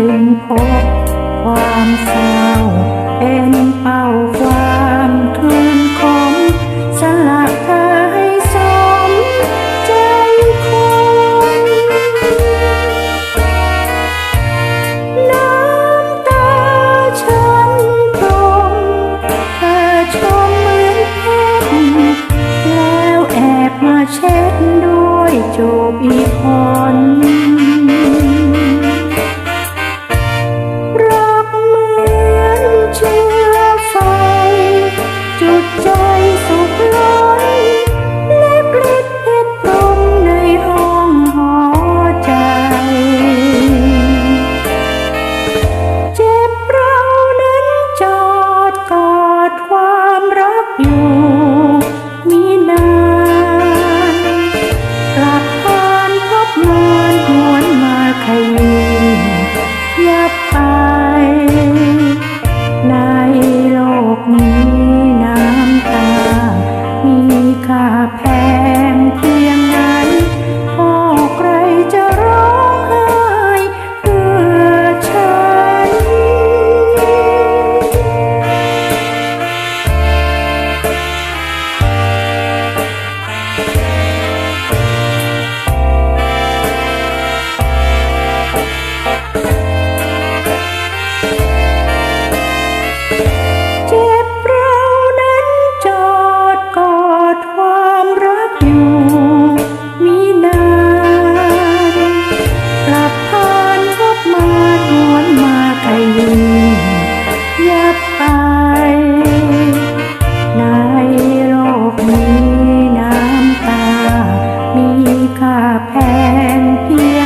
จึงพบความเศร้าเอ็นเป้าความคืนคมสลักเธอให้สมใจคนน้ำตาฉันตรงเธอชมเหมือนเพชรแล้วแอบมาเช็ดด้วยจูบอีกคน ค่าแพงเพียง